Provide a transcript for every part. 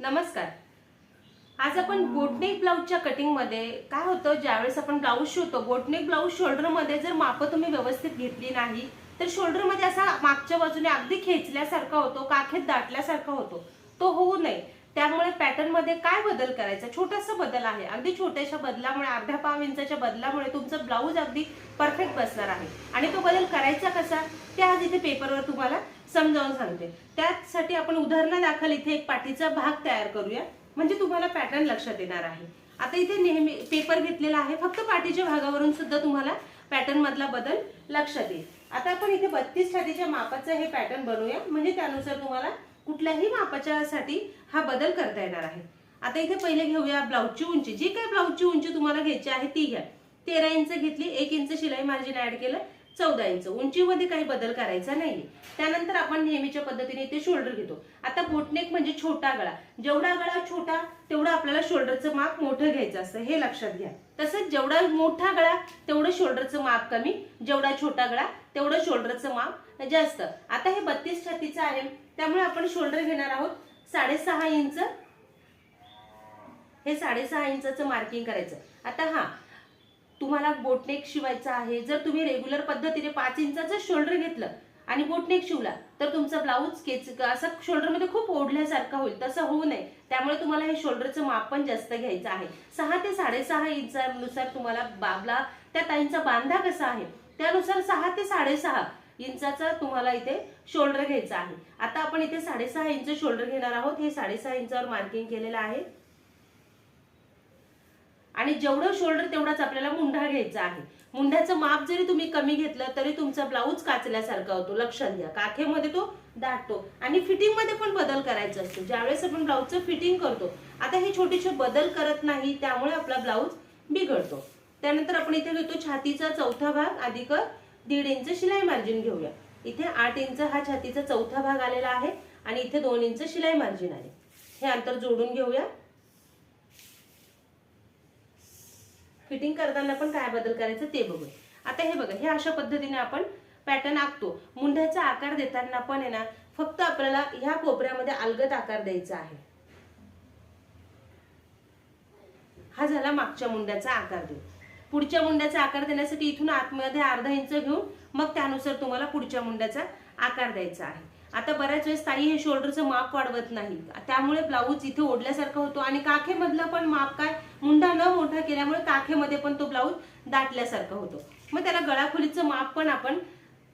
नमस्कार. आज आपण बोटनेक ब्लाऊजच्या कटिंगमध्ये काय होतं? ज्यावेळेस आपण ब्लाऊज शिवतो बोटनेक ब्लाऊज शोल्डरमध्ये जर मापं तुम्ही व्यवस्थित घेतली नाही तर शोल्डरमध्ये असा मागच्या बाजूने अगदी खेचल्यासारखा होतो काखेत दाटल्यासारखा होतो. तो होऊ नये. त्यामुळे पॅटर्नमध्ये काय बदल करायचा? छोटासा बदल आहे. अगदी छोट्याशा बदलामुळे अर्ध्या पाव इंचाच्या बदलामुळे तुमचं ब्लाऊज अगदी परफेक्ट बसणार आहे. आणि तो बदल करायचा कसा? ते आज इथे पेपरवर तुम्हाला समजावून सांगते. त्यासाठी आपण उदाहरणादाखल इथे एक पाठीचा भाग तयार करूया. म्हणजे तुम्हाला पॅटर्न लक्षात येणार आहे. आता इथे नेहमी पेपर घेतलेला आहे. फक्त पाठीच्या भागावरून सुद्धा तुम्हाला पॅटर्न मधला बदल लक्षात येईल. आता आपण इथे बत्तीस छातीच्या मापाचं हे पॅटर्न बनवूया. म्हणजे त्यानुसार तुम्हाला कुठल्याही मापाच्यासाठी हा बदल करता येणार आहे. आता इथे पहिले घेऊया ब्लाऊजची उंची. जी काय ब्लाऊजची उंची तुम्हाला घ्यायची आहे ती घ्या. तेरा इंच घेतली एक इंच शिलाई मार्जिन ऍड केलं चौदा इंच. उंचीमध्ये काही बदल करायचा नाही त्यानंतर आपण नेहमीच्या पद्धतीने इथे शोल्डर घेतो. आता बोटनेक म्हणजे छोटा गळा. जेवढा गळा छोटा तेवढा आपल्याला शोल्डरचं माप मोठं घ्यायचं असतं. हे लक्षात घ्या. तसंच जेवढा मोठा गळा तेवढं शोल्डरचं माप कमी. जेवढा छोटा गळा तेवढं शोल्डरचं माप जास्त. आता हे बत्तीस छत्तीचं आहे. त्यामुळे आपण शोल्डर घेणार आहोत साडेसहा इंच. हे साडेसहा इंचाचं मार्किंग करायचं. आता हा तुम्हाला बोटनेक शिवायचा आहे. जर तुम्ही रेग्युलर पद्धतीने पाच इंचाचं शोल्डर घेतलं आणि बोटनेक शिवला तर तुमचा ब्लाऊज केच असं शोल्डरमध्ये खूप ओढल्यासारखा होईल. तसं होऊ नये. त्यामुळे तुम्हाला हे शोल्डरचं माप पण जास्त घ्यायचं आहे. सहा ते साडेसहा इंचानुसार तुम्हाला बाबला त्या ताईंचा बांधा कसा आहे त्यानुसार सहा ते साडेसहा इंचाचा तुम्हाला इथे शोल्डर घ्यायचा आहे. आता आपण इथे साडेसहा इंच शोल्डर घेणार आहोत. हे साडेसहा इंचावर मार्किंग केलेलं आहे. आणि जेवढं शोल्डर तेवढाच आपल्याला मुंढा घ्यायचा आहे. मुंढ्याचं माप जरी तुम्ही कमी घेतलं तरी तुमचा ब्लाऊज काचल्यासारखा होतो. लक्षात घ्या. काखेमध्ये तो दाटतो. आणि फिटिंगमध्ये पण बदल करायचा असतो. ज्यावेळेस आपण ब्लाऊजचं फिटिंग करतो आता हे छोटेसे बदल करत नाही त्यामुळे आपला ब्लाऊज बिघडतो. त्यानंतर आपण इथे घेतो छातीचा चौथा भाग अधिक दीड इंच शिलाई मार्जिन घेऊया. इथे आठ इंच हा छातीचा चौथा भाग आलेला आहे आणि इथे दोन इंच शिलाई मार्जिन आहे. हे अंतर जोडून घेऊया. फिटिंग करताना पण काय बदल करायचं ते बघूया. आता हे बघा हे अशा पद्धतीने आपण पॅटर्न आखतो. मुंढ्याचा आकार देताना पण आहे ना फक्त आपल्याला ह्या कोपऱ्यामध्ये अलगद आकार द्यायचा आहे. हा झाला मागच्या मुंड्याचा आकार देऊ पुढच्या मुंड्याचा आकार देण्यासाठी इथून आतमध्ये अर्धा इंच घेऊन मग त्यानुसार तुम्हाला पुढच्या मुंड्याचा आकार द्यायचा आहे. आता बऱ्याच वेळेस ताई हे शोल्डरचं माप वाढवत नाही. त्यामुळे ब्लाऊज इथे ओढल्यासारखा होतो आणि काखेमधलं पण माप काय? मुंडा न मोठा केल्यामुळे काखेमध्ये पण तो ब्लाऊज दाटल्यासारखा होतो. मग त्याला गळाखोलीचं माप पण आपण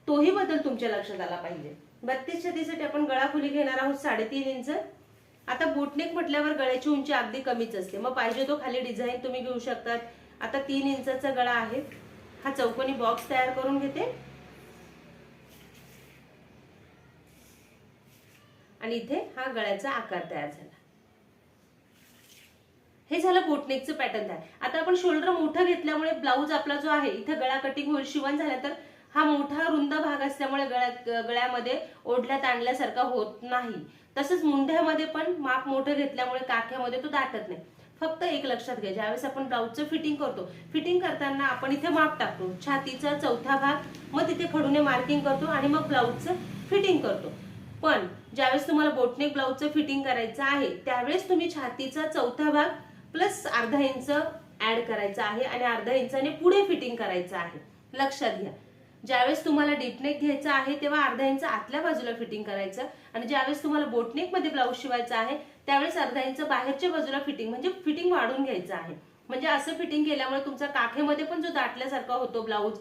तोही बदल तुमच्या लक्षात आला पाहिजे. बत्तीस छतीसाठी आपण गळाखोली घेणार आहोत साडेतीन इंच. आता बोटनेक म्हटल्यावर गळ्याची उंची अगदी कमीच असते. मग पाहिजे तो खाली डिझाईन तुम्ही घेऊ शकतात. आता तीन इंचाचा गळा आहे. हा चौकोनी बॉक्स तयार करून घेते. आणि इथे हा गळ्याचा आकार तयार झाला. हे झालं बोटनेकचं पॅटर्न तयार. आता आपण शोल्डर मोठं घेतल्यामुळे ब्लाऊज आपला जो आहे इथं गळा कटिंग होईल शिवण झाल्यानंतर हा मोठा रुंद भाग असल्यामुळे गळ्या गळ्यामध्ये ओढल्या ताणल्यासारखा होत नाही. तसंच मुंढ्यामध्ये पण माप मोठं घेतल्यामुळे काख्यामध्ये तो दाटत नाही. फक्त एक लक्षात घ्या ज्यावेळेस आपण ब्लाऊजचं फिटिंग करतो फिटिंग करताना आपण इथे माप टाकतो छातीचा चौथा भाग मग तिथे खडूने मार्किंग करतो आणि मग ब्लाऊजचं फिटिंग करतो. पण ज्यावेळेस तुम्हाला बोटनेक ब्लाऊजचं फिटिंग करायचं आहे त्यावेळेस तुम्ही छातीचा चौथा भाग प्लस अर्धा इंच ऍड करायचा आहे आणि अर्धा इंचाने पुढे फिटिंग करायचं आहे. लक्षात घ्या. ज्यावेळेस तुम्हाला डीपनेक घ्यायचा आहे तेव्हा अर्धा इंच आतल्या बाजूला फिटिंग करायचं आणि ज्यावेळेस तुम्हाला बोटनेकमध्ये ब्लाऊज शिवायचा आहे त्यावेळेस अर्धा इंच बाहेरच्या बाजूला फिटिंग म्हणजे फिटिंग वाढून घ्यायचं आहे. म्हणजे असं फिटिंग केल्यामुळे तुमचा काखेमध्ये पण जो दाटल्यासारखा होतो ब्लाऊज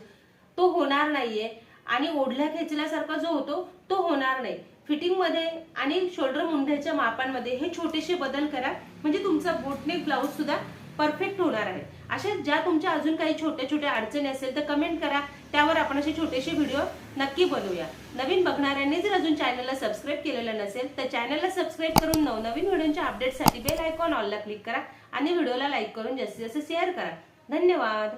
तो होणार नाहीये. आणि ओढल्या खेचल्यासारखा जो होतो तो होणार नाही. फिटिंगमध्ये आणि शोल्डर मुंढ्याच्या मापांमध्ये हे छोटेसे बदल करा. म्हणजे तुमचा बोटनेक ब्लाऊज सुद्धा परफेक्ट होणार आहे. अशा ज्या तुमच्या अजून काही छोट्या छोट्या अडचणी असेल तर कमेंट करा. त्यावर आपण असे छोटेसे व्हिडिओ नक्की बनवूया. नवीन बघणाऱ्यांनी जर अजून चॅनलला सबस्क्राईब केलेलं नसेल तर चॅनलला सबस्क्राईब करून नवनवीन व्हिडिओच्या अपडेटसाठी बेल आयकॉन ऑलला क्लिक करा आणि व्हिडिओला लाईक करून जास्तीत जास्त शेअर करा. धन्यवाद!